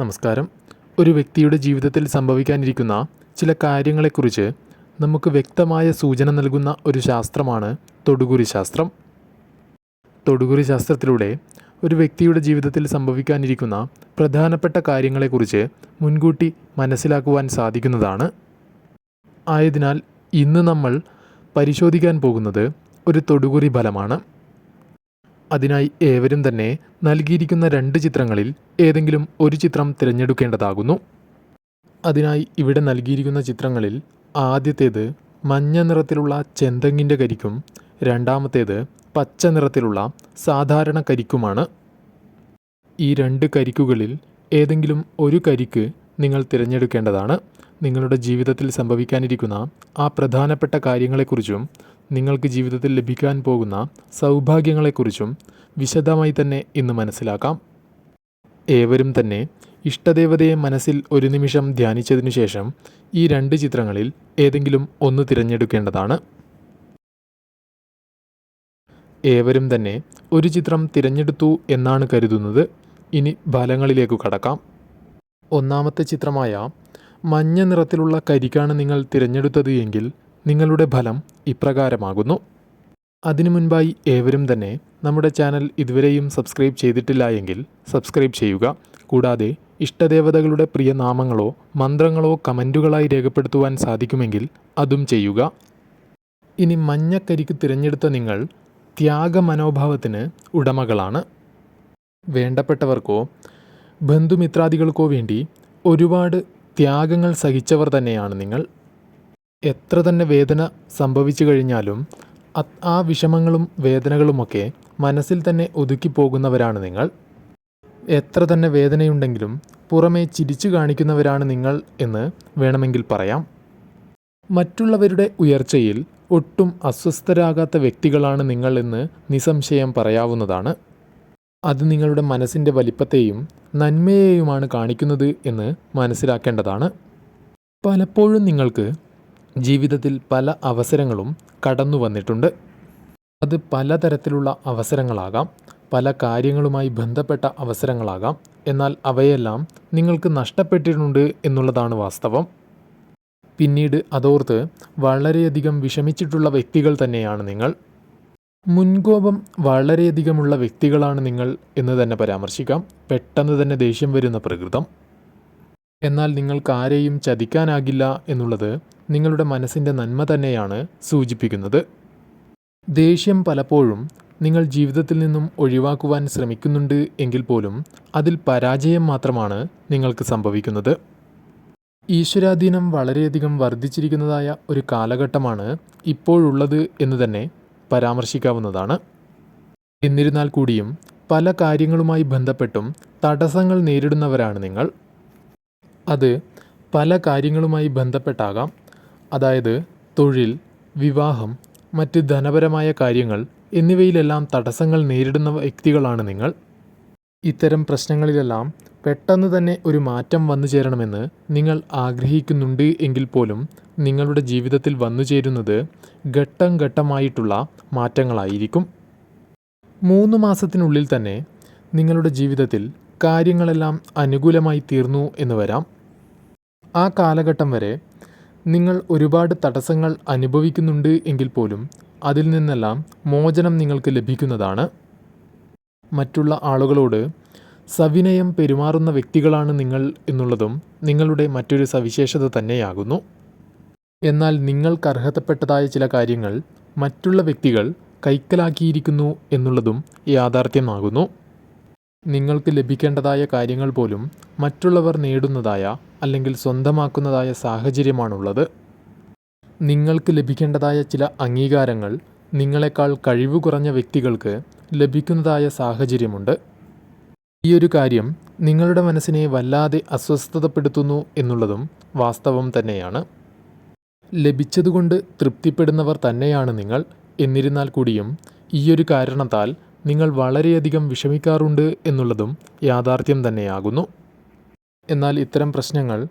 നമസ്കാരം. ഒരു വ്യക്തിയുടെ ജീവിതത്തിൽ സംഭവിക്കാനിരിക്കുന്ന ചില കാര്യങ്ങളെക്കുറിച്ച് നമുക്ക് വ്യക്തമായ സൂചന നൽകുന്ന ഒരു ശാസ്ത്രമാണ് തൊടുകുറി ശാസ്ത്രം. തൊടുകുറി ശാസ്ത്രത്തിലൂടെ ഒരു വ്യക്തിയുടെ ജീവിതത്തിൽ സംഭവിക്കാനിരിക്കുന്ന പ്രധാനപ്പെട്ട കാര്യങ്ങളെക്കുറിച്ച് മുൻകൂട്ടി മനസ്സിലാക്കുവാൻ സാധിക്കുന്നതാണ്. ആയതിനാൽ ഇന്ന് നമ്മൾ പരിശോധിക്കാൻ പോകുന്നത് ഒരു തൊടുകുറി ഫലമാണ്. അതിനായി ഏവരും തന്നെ നൽകിയിരിക്കുന്ന രണ്ട് ചിത്രങ്ങളിൽ ഏതെങ്കിലും ഒരു ചിത്രം തിരഞ്ഞെടുക്കേണ്ടതാകുന്നു. അതിനായി ഇവിടെ നൽകിയിരിക്കുന്ന ചിത്രങ്ങളിൽ ആദ്യത്തേത് മഞ്ഞ നിറത്തിലുള്ള ചെന്തങ്ങിന്റെ കരിക്കും രണ്ടാമത്തേത് പച്ച നിറത്തിലുള്ള സാധാരണ കരിക്കുമാണ്. ഈ രണ്ട് കരിക്കുകളിൽ ഏതെങ്കിലും ഒരു കരിക്ക് നിങ്ങൾ തിരഞ്ഞെടുക്കേണ്ടതാണ്. നിങ്ങളുടെ ജീവിതത്തിൽ സംഭവിക്കാനിരിക്കുന്ന ആ പ്രധാനപ്പെട്ട കാര്യങ്ങളെക്കുറിച്ചും നിങ്ങൾക്ക് ജീവിതത്തിൽ ലഭിക്കാൻ പോകുന്ന സൗഭാഗ്യങ്ങളെക്കുറിച്ചും വിശദമായി തന്നെ ഇന്ന് മനസ്സിലാക്കാം. ഏവരും തന്നെ ഇഷ്ടദേവതയെ മനസ്സിൽ ഒരു നിമിഷം ധ്യാനിച്ചതിനു ശേഷം ഈ രണ്ട് ചിത്രങ്ങളിൽ ഏതെങ്കിലും ഒന്ന് തിരഞ്ഞെടുക്കേണ്ടതാണ്. ഏവരും തന്നെ ഒരു ചിത്രം തിരഞ്ഞെടുത്തു എന്നാണ് കരുതുന്നത്. ഇനി ഫലങ്ങളിലേക്കു കടക്കാം. ഒന്നാമത്തെ ചിത്രമായ മഞ്ഞ നിറത്തിലുള്ള കരിക്കാണ് നിങ്ങൾ തിരഞ്ഞെടുത്തത് എങ്കിൽ നിങ്ങളുടെ ഫലം ഇപ്രകാരമാകുന്നു. അതിനു മുൻപായി ഏവരും തന്നെ നമ്മുടെ ചാനൽ ഇതുവരെയും സബ്സ്ക്രൈബ് ചെയ്തിട്ടില്ല എങ്കിൽ സബ്സ്ക്രൈബ് ചെയ്യുക. കൂടാതെ ഇഷ്ടദേവതകളുടെ പ്രിയ നാമങ്ങളോ മന്ത്രങ്ങളോ കമന്റുകളായി രേഖപ്പെടുത്തുവാൻ സാധിക്കുമെങ്കിൽ അതും ചെയ്യുക. ഇനി മഞ്ഞക്കരിക്ക് തിരഞ്ഞെടുത്ത നിങ്ങൾ ത്യാഗമനോഭാവത്തിന് ഉടമകളാണ്. വേണ്ടപ്പെട്ടവർക്കോ ബന്ധുമിത്രാദികൾക്കോ വേണ്ടി ഒരുപാട് ത്യാഗങ്ങൾ സഹിച്ചവർ തന്നെയാണ് നിങ്ങൾ. എത്ര തന്നെ വേദന സംഭവിച്ചു കഴിഞ്ഞാലും ആ വിഷമങ്ങളും വേദനകളുമൊക്കെ മനസ്സിൽ തന്നെ ഒതുക്കി പോകുന്നവരാണ് നിങ്ങൾ. എത്ര തന്നെ വേദനയുണ്ടെങ്കിലും പുറമേ ചിരിച്ചു കാണിക്കുന്നവരാണ് നിങ്ങൾ എന്ന് വേണമെങ്കിൽ പറയാം. മറ്റുള്ളവരുടെ ഉയർച്ചയിൽ ഒട്ടും അസ്വസ്ഥരാകാത്ത വ്യക്തികളാണ് നിങ്ങൾ എന്ന് നിസ്സംശയം പറയാവുന്നതാണ്. അത് നിങ്ങളുടെ മനസ്സിന്റെ വലിപ്പത്തെയും നന്മയെയുമാണ് കാണിക്കുന്നത് എന്ന് മനസ്സിലാക്കേണ്ടതാണ്. പലപ്പോഴും നിങ്ങൾക്ക് ജീവിതത്തിൽ പല അവസരങ്ങളും കടന്നു വന്നിട്ടുണ്ട്. അത് പലതരത്തിലുള്ള അവസരങ്ങളാകാം പല കാര്യങ്ങളുമായി ബന്ധപ്പെട്ട അവസരങ്ങളാകാം. എന്നാൽ അവയെല്ലാം നിങ്ങൾക്ക് നഷ്ടപ്പെട്ടിട്ടുണ്ട് എന്നുള്ളതാണ് വാസ്തവം. പിന്നീട് അതോർത്ത് വളരെയധികം വിഷമിച്ചിട്ടുള്ള വ്യക്തികൾ തന്നെയാണ് നിങ്ങൾ. മുൻകോപം വളരെയധികമുള്ള വ്യക്തികളാണ് നിങ്ങൾ എന്ന് തന്നെ പരാമർശിക്കാം. പെട്ടെന്ന് തന്നെ ദേഷ്യം വരുന്ന പ്രകൃതം. എന്നാൽ നിങ്ങൾക്ക് ആരെയും ചതിക്കാനാകില്ല എന്നുള്ളത് നിങ്ങളുടെ മനസ്സിന്റെ നന്മ തന്നെയാണ് സൂചിപ്പിക്കുന്നത്. ദേഷ്യം പലപ്പോഴും നിങ്ങൾ ജീവിതത്തിൽ നിന്നും ഒഴിവാക്കുവാൻ ശ്രമിക്കുന്നുണ്ട് എങ്കിൽ പോലും അതിൽ പരാജയം മാത്രമാണ് നിങ്ങൾക്ക് സംഭവിക്കുന്നത്. ഈശ്വരാധീനം വളരെയധികം വർദ്ധിച്ചിരിക്കുന്നതായ ഒരു കാലഘട്ടമാണ് ഇപ്പോഴുള്ളത് എന്ന് തന്നെ പരാമർശിക്കാവുന്നതാണ്. എന്നിരുന്നാൽ കൂടിയും പല കാര്യങ്ങളുമായി ബന്ധപ്പെട്ടും തടസ്സങ്ങൾ നേരിടുന്നവരാണ് നിങ്ങൾ. അത് പല കാര്യങ്ങളുമായി ബന്ധപ്പെട്ടാകാം. അതായത് തൊഴിൽ വിവാഹം മറ്റ് ധനപരമായ കാര്യങ്ങൾ എന്നിവയിലെല്ലാം തടസ്സങ്ങൾ നേരിടുന്ന വ്യക്തികളാണ് നിങ്ങൾ. ഇത്തരം പ്രശ്നങ്ങളിലെല്ലാം പെട്ടെന്ന് തന്നെ ഒരു മാറ്റം വന്നു ചേരണമെന്ന് നിങ്ങൾ ആഗ്രഹിക്കുന്നുണ്ട് എങ്കിൽ പോലും നിങ്ങളുടെ ജീവിതത്തിൽ വന്നു ചേരുന്നത് ഘട്ടം ഘട്ടമായിട്ടുള്ള മാറ്റങ്ങളായിരിക്കും. മൂന്ന് മാസത്തിനുള്ളിൽ തന്നെ നിങ്ങളുടെ ജീവിതത്തിൽ കാര്യങ്ങളെല്ലാം അനുകൂലമായി തീർന്നു എന്ന് വരാം. ആ കാലഘട്ടം വരെ നിങ്ങൾ ഒരുപാട് തടസ്സങ്ങൾ അനുഭവിക്കുന്നുണ്ട് എങ്കിൽ പോലും അതിൽ നിന്നെല്ലാം മോചനം നിങ്ങൾക്ക് ലഭിക്കുന്നതാണ്. മറ്റുള്ള ആളുകളോട് സവിനയം പെരുമാറുന്ന വ്യക്തികളാണ് നിങ്ങൾ എന്നുള്ളതും നിങ്ങളുടെ മറ്റൊരു സവിശേഷത തന്നെയാകുന്നു. എന്നാൽ നിങ്ങൾക്ക് അർഹതപ്പെട്ടതായ ചില കാര്യങ്ങൾ മറ്റുള്ള വ്യക്തികൾ കൈക്കലാക്കിയിരിക്കുന്നു എന്നുള്ളതും യാഥാർത്ഥ്യമാകുന്നു. നിങ്ങൾക്ക് ലഭിക്കേണ്ടതായ കാര്യങ്ങൾ പോലും മറ്റുള്ളവർ നേടുന്നതായ അല്ലെങ്കിൽ സ്വന്തമാക്കുന്നതായ സാഹചര്യമാണുള്ളത്. നിങ്ങൾക്ക് ലഭിക്കേണ്ടതായ ചില അംഗീകാരങ്ങൾ നിങ്ങളെക്കാൾ കഴിവ് കുറഞ്ഞ വ്യക്തികൾക്ക് ലഭിക്കുന്നതായ സാഹചര്യമുണ്ട്. ഈ ഒരു കാര്യം നിങ്ങളുടെ മനസ്സിനെ വല്ലാതെ അസ്വസ്ഥതപ്പെടുത്തുന്നു എന്നുള്ളതും വാസ്തവം തന്നെയാണ്. ലഭിച്ചതുകൊണ്ട് തൃപ്തിപ്പെടുന്നവർ തന്നെയാണ് നിങ്ങൾ. എന്നിരുന്നാൽ കൂടിയും ഈയൊരു കാരണത്താൽ നിങ്ങൾ വളരെയധികം വിഷമിക്കാറുണ്ട് എന്നുള്ളതും യാഥാർത്ഥ്യം തന്നെയാകുന്നു. എന്നാൽ ഇത്തരം പ്രശ്നങ്ങൾ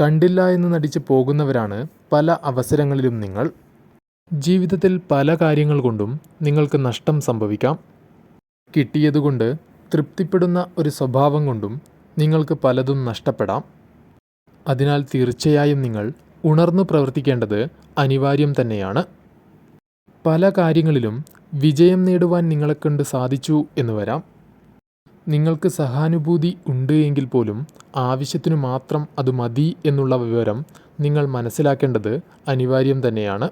കണ്ടില്ല എന്ന് നടിച്ച് പോകുന്നവരാണ് പല അവസരങ്ങളിലും നിങ്ങൾ. ജീവിതത്തിൽ പല കാര്യങ്ങൾ കൊണ്ടും നിങ്ങൾക്ക് നഷ്ടം സംഭവിക്കാം. കിട്ടിയതുകൊണ്ട് തൃപ്തിപ്പെടുന്ന ഒരു സ്വഭാവം കൊണ്ടും നിങ്ങൾക്ക് പലതും നഷ്ടപ്പെടാം. അതിനാൽ തീർച്ചയായും നിങ്ങൾ ഉണർന്നു പ്രവർത്തിക്കേണ്ടത് അനിവാര്യം തന്നെയാണ്. പല കാര്യങ്ങളിലും വിജയം നേടുവാൻ നിങ്ങളെക്കൊണ്ട് സാധിച്ചു എന്ന് വരാം. നിങ്ങൾക്ക് സഹാനുഭൂതി ഉണ്ട് എങ്കിൽ പോലും ആവശ്യത്തിനു മാത്രം അത് മതി എന്നുള്ള വിവരം നിങ്ങൾ മനസ്സിലാക്കേണ്ടത് അനിവാര്യം തന്നെയാണ്.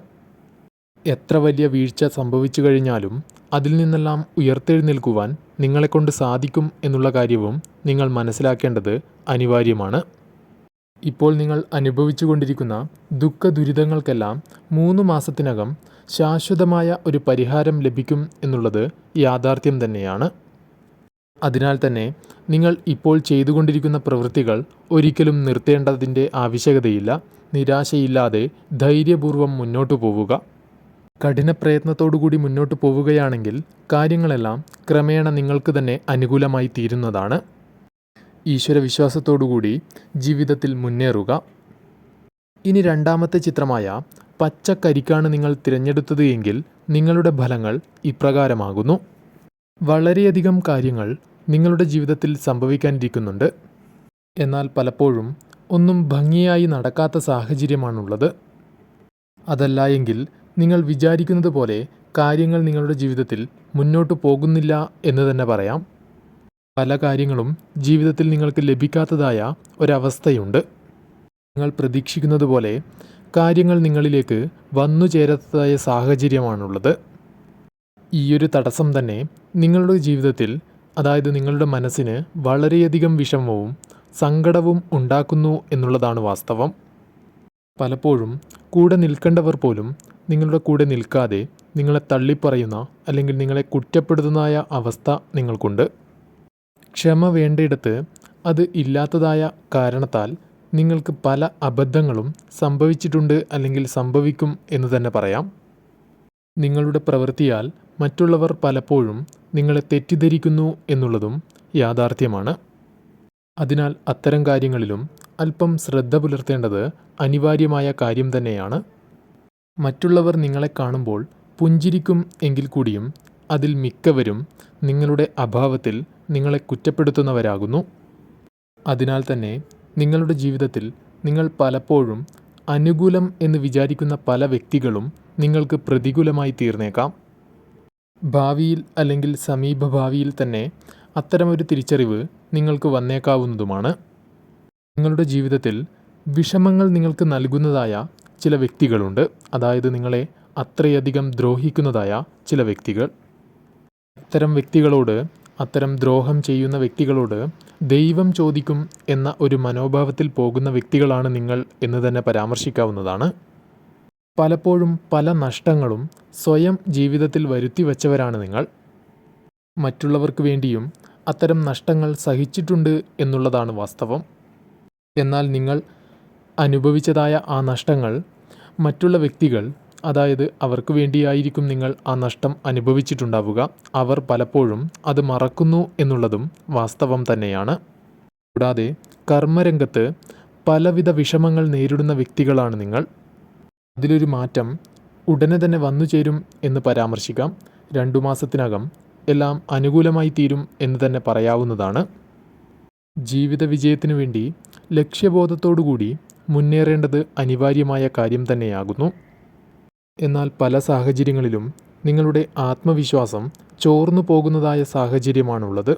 എത്ര വലിയ വീഴ്ച സംഭവിച്ചു കഴിഞ്ഞാലും അതിൽ നിന്നെല്ലാം ഉയർത്തെഴുന്നേൽക്കുവാൻ നിങ്ങളെക്കൊണ്ട് സാധിക്കും എന്നുള്ള കാര്യവും നിങ്ങൾ മനസ്സിലാക്കേണ്ടത് അനിവാര്യമാണ്. ഇപ്പോൾ നിങ്ങൾ അനുഭവിച്ചു കൊണ്ടിരിക്കുന്ന ദുഃഖ ദുരിതങ്ങൾക്കെല്ലാം മൂന്ന് മാസത്തിനകം ശാശ്വതമായ ഒരു പരിഹാരം ലഭിക്കും എന്നുള്ളത് യാഥാർത്ഥ്യം തന്നെയാണ്. അതിനാൽ തന്നെ നിങ്ങൾ ഇപ്പോൾ ചെയ്തുകൊണ്ടിരിക്കുന്ന പ്രവൃത്തികൾ ഒരിക്കലും നിർത്തേണ്ടതിന്റെ ആവശ്യകതയില്ല. നിരാശയില്ലാതെ ധൈര്യപൂർവം മുന്നോട്ടു പോവുക. കഠിന പ്രയത്നത്തോടുകൂടി മുന്നോട്ട് പോവുകയാണെങ്കിൽ കാര്യങ്ങളെല്ലാം ക്രമേണ നിങ്ങൾക്ക് തന്നെ അനുകൂലമായി തീരുന്നതാണ്. ഈശ്വരവിശ്വാസത്തോടുകൂടി ജീവിതത്തിൽ മുന്നേറുക. ഇനി രണ്ടാമത്തെ ചിത്രമായ പച്ചക്കരിക്കാണ് നിങ്ങൾ തിരഞ്ഞെടുത്തത് എങ്കിൽ നിങ്ങളുടെ ഫലങ്ങൾ ഇപ്രകാരമാകുന്നു. വളരെയധികം കാര്യങ്ങൾ നിങ്ങളുടെ ജീവിതത്തിൽ സംഭവിക്കാനിരിക്കുന്നുണ്ട്. എന്നാൽ പലപ്പോഴും ഒന്നും ഭംഗിയായി നടക്കാത്ത സാഹചര്യമാണുള്ളത്. അതല്ല എങ്കിൽ നിങ്ങൾ വിചാരിക്കുന്നത് പോലെ കാര്യങ്ങൾ നിങ്ങളുടെ ജീവിതത്തിൽ മുന്നോട്ട് പോകുന്നില്ല എന്ന് തന്നെ പറയാം. പല കാര്യങ്ങളും ജീവിതത്തിൽ നിങ്ങൾക്ക് ലഭിക്കാത്തതായ ഒരവസ്ഥയുണ്ട്. നിങ്ങൾ പ്രതീക്ഷിക്കുന്നത് പോലെ കാര്യങ്ങൾ നിങ്ങളിലേക്ക് വന്നു ചേരാത്തതായ സാഹചര്യമാണുള്ളത്. ഈയൊരു തടസ്സം തന്നെ നിങ്ങളുടെ ജീവിതത്തിൽ അതായത് നിങ്ങളുടെ മനസ്സിന് വളരെയധികം വിഷമവും സങ്കടവും ഉണ്ടാക്കുന്നു എന്നുള്ളതാണ് വാസ്തവം. പലപ്പോഴും കൂടെ നിൽക്കേണ്ടവർ പോലും നിങ്ങളുടെ കൂടെ നിൽക്കാതെ നിങ്ങളെ തള്ളിപ്പറയുന്ന അല്ലെങ്കിൽ നിങ്ങളെ കുറ്റപ്പെടുത്തുന്നതായ അവസ്ഥ നിങ്ങൾക്കുണ്ട്. ക്ഷമ വേണ്ടയിടത്ത് അത് ഇല്ലാത്തതായ കാരണത്താൽ നിങ്ങൾക്ക് പല അബദ്ധങ്ങളും സംഭവിച്ചിട്ടുണ്ട് അല്ലെങ്കിൽ സംഭവിക്കും എന്ന് തന്നെ പറയാം. നിങ്ങളുടെ പ്രവൃത്തിയാൽ മറ്റുള്ളവർ പലപ്പോഴും നിങ്ങളെ തെറ്റിദ്ധരിക്കുന്നു എന്നുള്ളതും യാഥാർത്ഥ്യമാണ്. അതിനാൽ അത്തരം കാര്യങ്ങളിലും അല്പം ശ്രദ്ധ പുലർത്തേണ്ടത് അനിവാര്യമായ കാര്യം തന്നെയാണ്. മറ്റുള്ളവർ നിങ്ങളെ കാണുമ്പോൾ പുഞ്ചിരിക്കും എങ്കിൽ കൂടിയും അതിൽ മിക്കവരും നിങ്ങളുടെ അഭാവത്തിൽ നിങ്ങളെ കുറ്റപ്പെടുത്തുന്നവരാകുന്നു. അതിനാൽ തന്നെ നിങ്ങളുടെ ജീവിതത്തിൽ നിങ്ങൾ പലപ്പോഴും അനുകൂലം എന്ന് വിചാരിക്കുന്ന പല വ്യക്തികളും നിങ്ങൾക്ക് പ്രതികൂലമായി തീർന്നേക്കാം. ഭാവിയിൽ അല്ലെങ്കിൽ സമീപഭാവിയിൽ തന്നെ അത്തരമൊരു തിരിച്ചറിവ് നിങ്ങൾക്ക് വന്നേക്കാവുന്നതുമാണ്. നിങ്ങളുടെ ജീവിതത്തിൽ വിഷമങ്ങൾ നിങ്ങൾക്ക് നൽകുന്നതായ ചില വ്യക്തികളുണ്ട്. അതായത് നിങ്ങളെ അത്രയധികം ദ്രോഹിക്കുന്നതായ ചില വ്യക്തികൾ. അത്തരം വ്യക്തികളോട് അത്തരം ദ്രോഹം ചെയ്യുന്ന വ്യക്തികളോട് ദൈവം ചോദിക്കും എന്ന ഒരു മനോഭാവത്തിൽ പോകുന്ന വ്യക്തികളാണ് നിങ്ങൾ എന്ന് തന്നെ പരാമർശിക്കാവുന്നതാണ്. പലപ്പോഴും പല നഷ്ടങ്ങളും സ്വയം ജീവിതത്തിൽ വരുത്തി വച്ചവരാണ് നിങ്ങൾ. മറ്റുള്ളവർക്ക് വേണ്ടിയും അത്തരം നഷ്ടങ്ങൾ സഹിച്ചിട്ടുണ്ട് എന്നുള്ളതാണ് വാസ്തവം. എന്നാൽ നിങ്ങൾ അനുഭവിച്ചതായ ആ നഷ്ടങ്ങൾ മറ്റുള്ള വ്യക്തികൾ അതായത് അവർക്ക് വേണ്ടിയായിരിക്കും നിങ്ങൾ ആ നഷ്ടം അനുഭവിച്ചിട്ടുണ്ടാവുക. അവർ പലപ്പോഴും അത് മറക്കുന്നു എന്നുള്ളതും വാസ്തവം തന്നെയാണ്. കൂടാതെ കർമ്മരംഗത്ത് പലവിധ വിഷമങ്ങൾ നേരിടുന്ന വ്യക്തികളാണ് നിങ്ങൾ. അതിലൊരു മാറ്റം ഉടനെ തന്നെ വന്നു ചേരും എന്ന് പരാമർശിക്കാം. രണ്ടു മാസത്തിനകം എല്ലാം അനുകൂലമായി തീരും എന്ന് തന്നെ പറയാവുന്നതാണ്. ജീവിത വിജയത്തിനു വേണ്ടി ലക്ഷ്യബോധത്തോടുകൂടി മുന്നേറേണ്ടത് അനിവാര്യമായ കാര്യം തന്നെയാകുന്നു. എന്നാൽ പല സാഹചര്യങ്ങളിലും നിങ്ങളുടെ ആത്മവിശ്വാസം ചോർന്നു പോകുന്നതായ സാഹചര്യമാണുള്ളത്.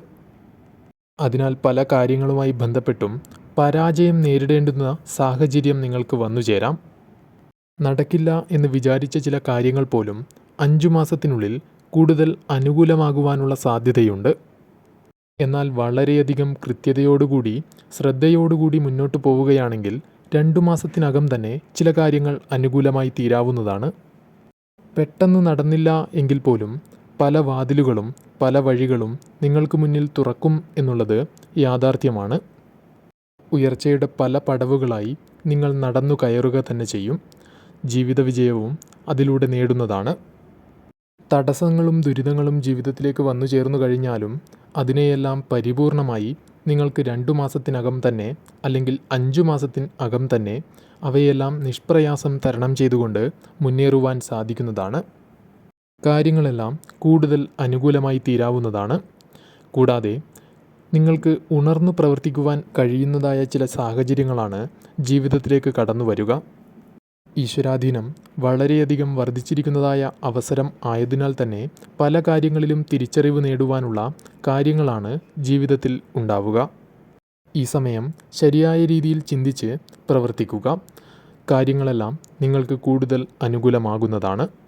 അതിനാൽ പല കാര്യങ്ങളുമായി ബന്ധപ്പെട്ടും പരാജയം നേരിടേണ്ടുന്ന സാഹചര്യം നിങ്ങൾക്ക് വന്നുചേരാം നടക്കില്ല എന്ന് വിചാരിച്ച ചില കാര്യങ്ങൾ പോലും അഞ്ചു മാസത്തിനുള്ളിൽ കൂടുതൽ അനുകൂലമാകുവാനുള്ള സാധ്യതയുണ്ട്. എന്നാൽ വളരെയധികം കൃത്യതയോടുകൂടി ശ്രദ്ധയോടുകൂടി മുന്നോട്ട് പോവുകയാണെങ്കിൽ രണ്ടു മാസത്തിനകം തന്നെ ചില കാര്യങ്ങൾ അനുകൂലമായി തീരാവുന്നതാണ്. പെട്ടെന്ന് നടന്നില്ല എങ്കിൽ പോലും പല വാതിലുകളും പല വഴികളും നിങ്ങൾക്ക് മുന്നിൽ തുറക്കും എന്നുള്ളത് യാഥാർത്ഥ്യമാണ്. ഉയർച്ചയുടെ പല പടവുകളായി നിങ്ങൾ നടന്നു കയറുക തന്നെ ചെയ്യും. ജീവിത വിജയവും അതിലൂടെ നേടുന്നതാണ്. തടസ്സങ്ങളും ദുരിതങ്ങളും ജീവിതത്തിലേക്ക് വന്നു ചേർന്നു കഴിഞ്ഞാലും അതിനെയെല്ലാം പരിപൂർണമായി നിങ്ങൾക്ക് രണ്ടു മാസത്തിനകം തന്നെ അല്ലെങ്കിൽ അഞ്ചു മാസത്തിനകം തന്നെ അവയെല്ലാം നിഷ്പ്രയാസം തരണം ചെയ്തുകൊണ്ട് മുന്നേറുവാൻ സാധിക്കുന്നതാണ്. കാര്യങ്ങളെല്ലാം കൂടുതൽ അനുകൂലമായി തീരാവുന്നതാണ്. കൂടാതെ നിങ്ങൾക്ക് ഉണർന്നു പ്രവർത്തിക്കുവാൻ കഴിയുന്നതായ ചില സാഹചര്യങ്ങളാണ് ജീവിതത്തിലേക്ക് കടന്നു വരിക ഈശ്വരാധീനം വളരെയധികം വർദ്ധിച്ചിരിക്കുന്നതായ അവസരം ആയതിനാൽ തന്നെ പല കാര്യങ്ങളിലും തിരിച്ചറിവ് നേടുവാനുള്ള കാര്യങ്ങളാണ് ജീവിതത്തിൽ ഉണ്ടാവുക. ഈ സമയം ശരിയായ രീതിയിൽ ചിന്തിച്ച് പ്രവർത്തിക്കുക. കാര്യങ്ങളെല്ലാം നിങ്ങൾക്ക് കൂടുതൽ അനുകൂലമാകുന്നതാണ്.